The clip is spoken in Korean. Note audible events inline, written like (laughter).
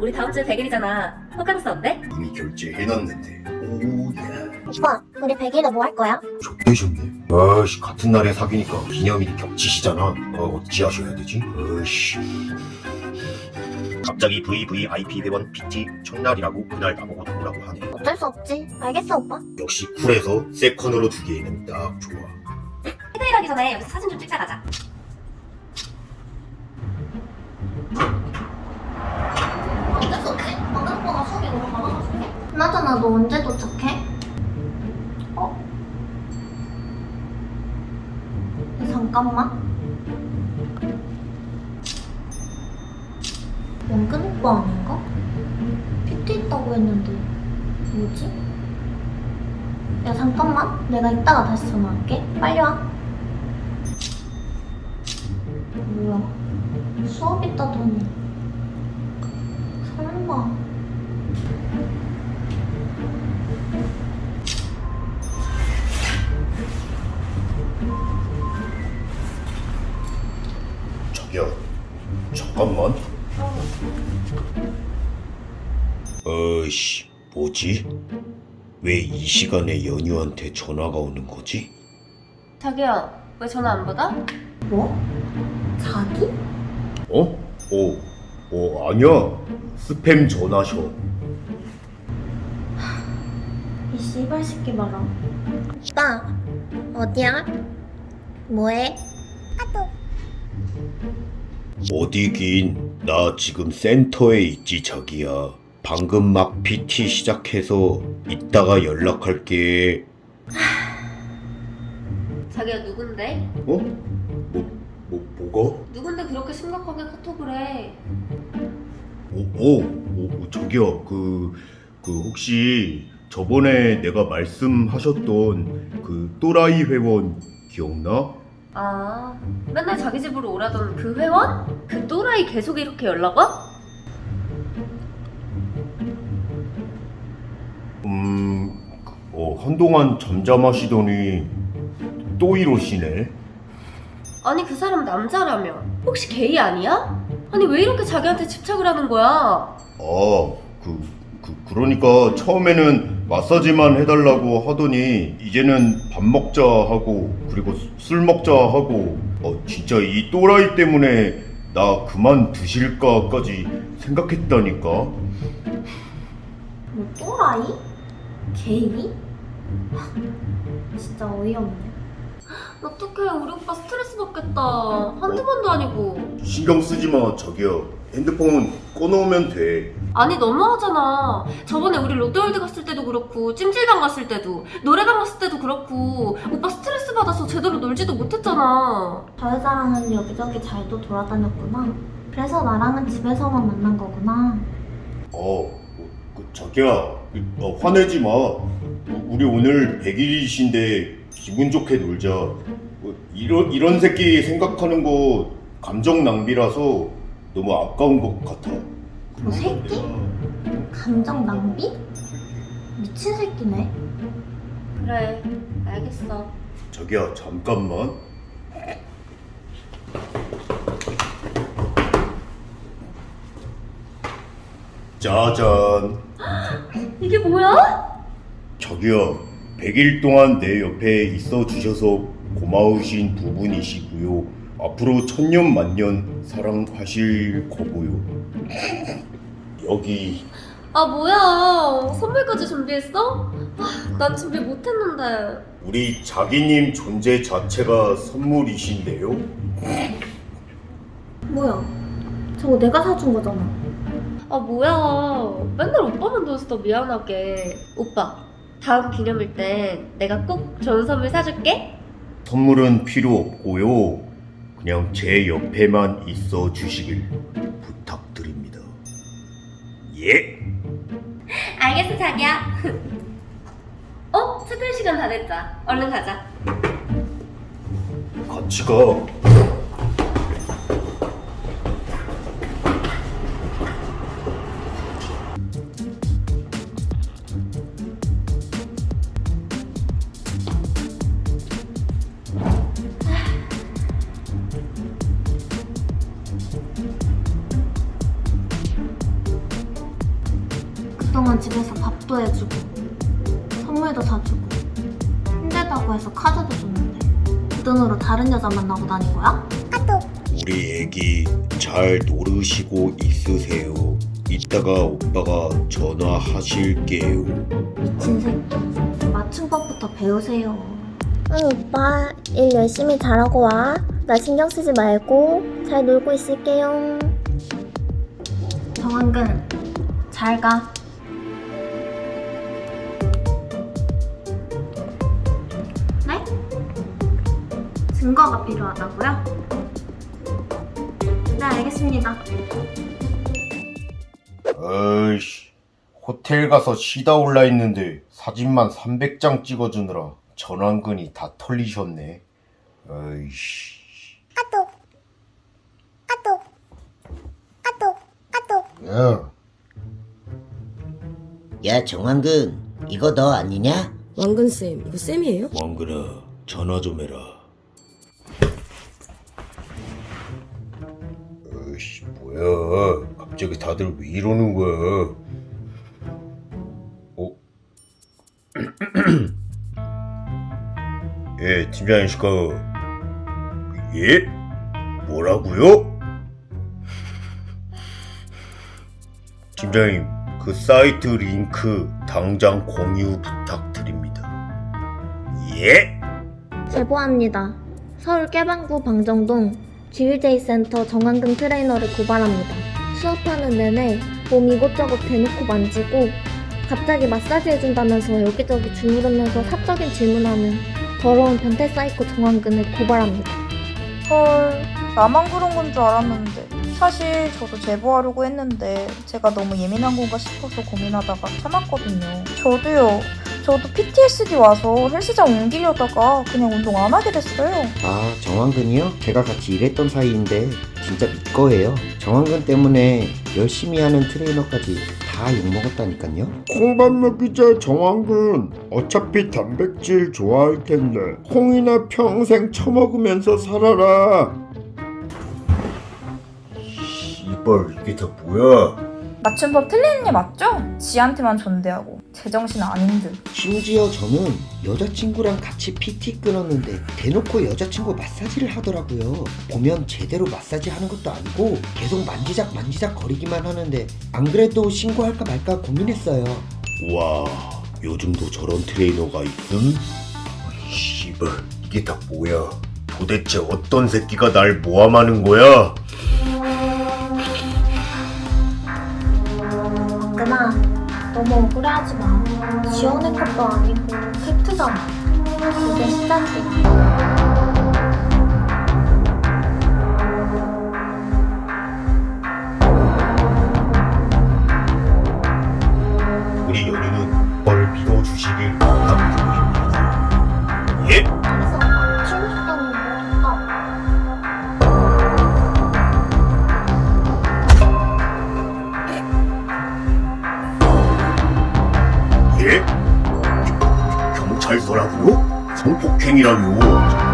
우리 다음 주에 100일이잖아. 호캉스 어때? 이미 결제해놨는데 오야 오빠, 우리 100일에 뭐 할 거야? 좋대셨네 아씨 같은 날에 사귀니까 기념일이 겹치시잖아 어, 어찌하셔야 되지? 아씨 갑자기 VVIP 회원 PT 첫날이라고 그날 나보고 오라고 하네 어쩔 수 없지. 알겠어, 오빠. 역시 쿨해서 세컨으로 두기에는 딱 좋아 가기 전에 여기서 사진 좀 찍자 가자. 어쩔 수 없지. 방금 수업이 너무 많아가지고. 그나저나 너 언제 도착해? 어? 잠깐만. 원근 오빠 아닌가? PT 있다고 했는데 뭐지? 야 잠깐만 내가 이따가 다시 전화할게 빨리 와 뭐야 수업 있다더니 설마 잠깐만 어이씨 뭐지? 왜 이 시간에 연유한테 전화가 오는 거지? 자기야, 왜 전화 안 받아? 뭐? 자기? 어? 어, 어 아니야 스팸 전화셔 이 씨발 새끼 봐라 오빠 어디야? 뭐해? 어디긴 나 지금 센터에 있지 자기야 방금 막 PT 시작해서 이따가 연락할게 (sighs) 자기야 누군데? 어? 뭐, 뭐, 뭐가? 누군데 그렇게 심각하게 카톡을 해? 오, 오, 오 저기요 그, 그 혹시 저번에 내가 말씀하셨던 그 또라이 회원 기억나? 아, 맨날 자기 집으로 오라던 그 회원? 그 또라이 계속 이렇게 연락 와? 음, 어, 한동안 잠잠하시더니 또 이러시네. 아니 그 사람 남자라며 혹시 게이 아니야? 아니 왜 이렇게 자기한테 집착을 하는 거야? 아, 그, 그, 그러니까 처음에는 마사지만 해달라고 하더니 이제는 밥 먹자 하고 그리고 수- 술 먹자 하고 어, 진짜 이 또라이 때문에 나 그만 두실까까지 생각했다니까. 뭐 또라이? 게이? 하, 진짜 어이없네 어떡해 우리 오빠 스트레스 받겠다. 한두 번도 아니고. 신경 쓰지 마, 저기요. 핸드폰 꺼놓으면 돼. 아니 너무하잖아. 저번에 우리 롯데월드 갔을 때도 그렇고 찜질방 갔을 때도 노래방 갔을 때도 그렇고 오빠 스트레스 받아서 제대로 놀지도 못했잖아. 저 여자랑은 여기저기 잘도 돌아다녔구나. 그래서 나랑은 집에서만 만난 거구나. 어, 그, 자기야, 어, 화내지 마. 우리 오늘 100일이신데 기분 좋게 놀자. 뭐, 이런 이런 새끼 생각하는 거 감정 낭비라서 너무 아까운 것 같아. 뭐 새끼? 감정 낭비? 미친 새끼네 그래 알겠어 자기야, 잠깐만. 짜잔. 이게 뭐야? 저기요, 100일 동안 내 옆에 있어 주셔서 고마우신 부분이시고요. 앞으로 천년 만년 사랑하실 거고요. (laughs) 여기 아 뭐야 선물까지 준비했어? 아, 난 준비 못했는데 우리 자기님 존재 자체가 선물이신데요. 뭐야 저거 내가 사준 거잖아 아 뭐야 맨날 오빠만 줬어 미안하게 오빠 다음 기념일 땐 내가 꼭 좋은 선물 사줄게 선물은 필요 없고요. 그냥 제 옆에만 있어 주시길 부탁드립니다. 예. (laughs) 알겠어 자기야 (laughs) 어? 체크인 시간 다 됐다 얼른 가자 같이 가. 밥도 해주고 선물도 사주고 힘들다고 해서 카드도 줬는데 그 돈으로 다른 여자 만나고 다닌 거야? 우리 애기 잘 노르시고 있으세요. 이따가 오빠가 전화하실게요. 미친 새끼 맞춤법부터 배우세요 응 오빠 일 열심히 잘하고 와 나 신경 쓰지 말고 잘 놀고 있을게요 정한근 잘가 증거가 필요하다고요? 네 알겠습니다 어이씨, 호텔 가서 쉬다 올라 했는데 사진만 300장 찍어주느라 전완근이 다 털리셨네. 어이씨. 어. 야 정환근 이거 너 아니냐? 왕근쌤, 이거 쌤이에요? 왕근아, 전화 좀 해라. 어이씨, 뭐야. 갑자기 다들 왜 이러는 거야? 어? (clears throat) 예, 팀장이시까. 예? 뭐라고요? 팀장님, 그 사이트 링크 당장 공유 부탁드립니다. 예? 제보합니다. 서울 깨방구 방정동 GUJ 센터 정한근 트레이너를 고발합니다. 수업하는 내내 몸 이곳저곳 대놓고 만지고 갑자기 마사지 해준다면서 여기저기 주무르면서 사적인 질문하는 더러운 변태 사이코 정한근을 고발합니다. 헐, 나만 그런 건 줄 알았는데. 사실 저도 제보하려고 했는데 제가 너무 예민한 건가 싶어서 고민하다가 참았거든요. 저도요. 저도 PTSD 와서 헬스장 옮기려다가 그냥 운동 안 하게 됐어요. 아 정환근이요? 제가 같이 일했던 사이인데 진짜 믿거예요. 정환근 때문에 열심히 하는 트레이너까지 다 욕먹었다니까요? 콩밥 먹이자 정황근. 어차피 단백질 좋아할 텐데. 콩이나 평생 처먹으면서 살아라. 이발 이게 다 뭐야 맞춤법 틀리는 애 맞죠? 지한테만 존대하고 제정신 아닌 듯. 심지어 저는 여자친구랑 같이 PT 끊었는데 대놓고 여자친구 마사지를 하더라고요 보면 제대로 마사지 하는 것도 아니고 계속 만지작 만지작 거리기만 하는데 안 그래도 신고할까 말까 고민했어요 와 요즘도 저런 트레이너가 있음? 아니, 씨발 이게 다 뭐야 도대체 어떤 새끼가 날 모함하는 거야? 너무 억울해하지 마. 지어낸 것도 아니고 팩트잖아. 그게 시작이야. 예? 경찰서라고요? 성폭행이라뇨